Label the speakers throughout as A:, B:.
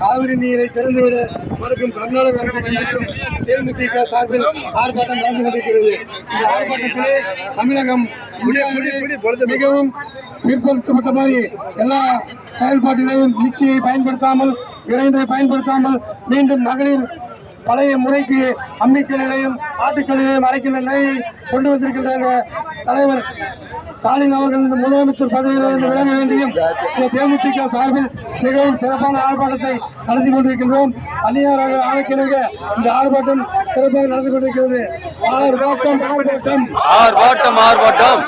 A: காவிரி நீரை திறந்துவிட மறுக்கும் கர்நாடக அரசு கண்டித்தும் தேமுதிக சார்பில் ஆர்ப்பாட்டம் நடந்து கொண்டிருக்கிறது. இந்த ஆர்ப்பாட்டத்திலே தமிழகம் இந்தியாவிலே மிகவும் பிற்படுத்தப்பட்ட மாதிரி எல்லா செயல்பாட்டிலையும் மிக்சியை பயன்படுத்தாமல் கிரைண்டரை பயன்படுத்தாமல் மீண்டும் மகளிர் பழைய முறைக்கு அம்மிக்கல்லையும் ஆட்டுக்கல்லையும் அரைக்கின்ற நிலையை கொண்டு வந்திருக்கின்ற தலைவர் ஸ்டாலின் அவர்கள் இந்த முதலமைச்சர் பதவியிலிருந்து விலக வேண்டியும் இந்த தேமுதிக சார்பில் மிகவும் சிறப்பான ஆர்ப்பாட்டத்தை நடத்தி கொண்டிருக்கின்றோம். அந்நியாராக ஆணைக்கிணங்க இந்த ஆர்ப்பாட்டம் சிறப்பாக நடந்து கொண்டிருக்கிறது. ஆர்ப்பாட்டம் ஆர்ப்பாட்டம்
B: ஆர்ப்பாட்டம் ஆர்ப்பாட்டம்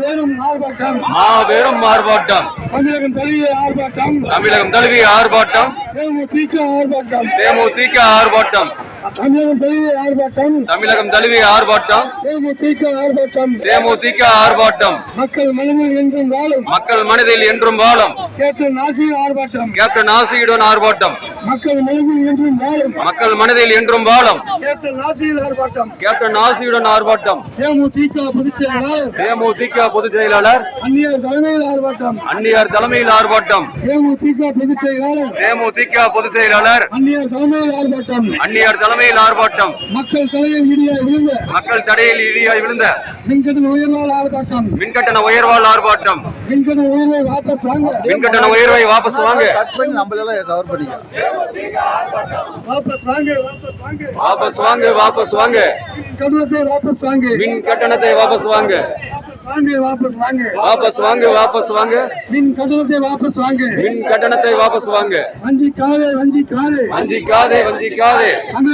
A: வேறும் ஆர்ப்பாட்டம்.
B: மாபெரும் ஆர்ப்பாட்டம்.
A: தமிழகம் தழுவிய ஆர்ப்பாட்டம்.
B: தமிழகம் தழுவிய ஆர்ப்பாட்டம்.
A: தேமுதிக ஆர்ப்பாட்டம்.
B: தேமுதிக ஆர்ப்பாட்டம்.
A: தமிழகம் தழுவிய ஆர்ப்பாட்டம்.
B: தமிழகம் தழுவிய ஆர்ப்பாட்டம்.
A: தேமுதிக ஆர்ப்பாட்டம்.
B: தேமுதிக ஆர்ப்பாட்டம்.
A: மக்கள் மனதில் என்றும் வாழும்.
B: மக்கள் மனதில் என்றும் வாழும்.
A: கேப்டன் நாசிர் ஆர்ப்பாட்டம்.
B: கேப்டன் ஆசியுடன் ஆர்ப்பாட்டம்.
A: மக்கள் மனதில் என்றும் வாழும்.
B: மக்கள் மனதில் என்றும் வாழும்.
A: கேப்டன் நாசிர் ஆர்ப்பாட்டம்.
B: கேப்டன் ஆசியுடன் ஆர்ப்பாட்டம்.
A: தேமுதிக பொதுச் செயலாளர்.
B: தேமுதிக பொதுச் செயலாளர்
A: அந்நியர் தலைமையில் ஆர்ப்பாட்டம்.
B: அந்நியார் தலைமையில் ஆர்ப்பாட்டம்.
A: தேமுதிக பொதுச் செயலாளர்.
B: தேமுதிக பொதுச் செயலாளர்
A: அந்நியர் தலைமையில் ஆர்ப்பாட்டம்.
B: அந்நியார் தலைமையில் ஆர்ப்பாட்டம்.
A: மக்கள் தலையில் இடிய விழுந்த.
B: மக்கள் தடையில் இடியாய் விழுந்த.
A: மின்கட்டண உயர்வால் ஆர்ப்பாட்டம்.
B: மின்கட்டண உயர்வால் ஆர்ப்பாட்டம்.
A: மின்கட்டண உயர்வை வாபஸ் வாங்க.
B: மின்கட்டண உயர்வை வாபஸ் வாங்க.
A: வாபஸ் வாங்க வாபஸ் வாங்க.
B: வாபஸ் வாங்க வாபஸ் வாங்க.
A: கட்டணத்தை வாபஸ் வாங்க.
B: மின் கட்டணத்தை வாபஸ் வாங்க.
A: வாங்க வாபஸ் வாங்க.
B: வாபஸ் வாங்க வாபஸ் வாங்க.
A: மின் கட்டணத்தை வாபஸ் வாங்க.
B: மின் கட்டணத்தை வாபஸ் வாங்க.
A: வஞ்சிக்காதே வஞ்சிக்காதே.
B: வஞ்சிக்காதே வஞ்சிக்காதே.
A: தமிழக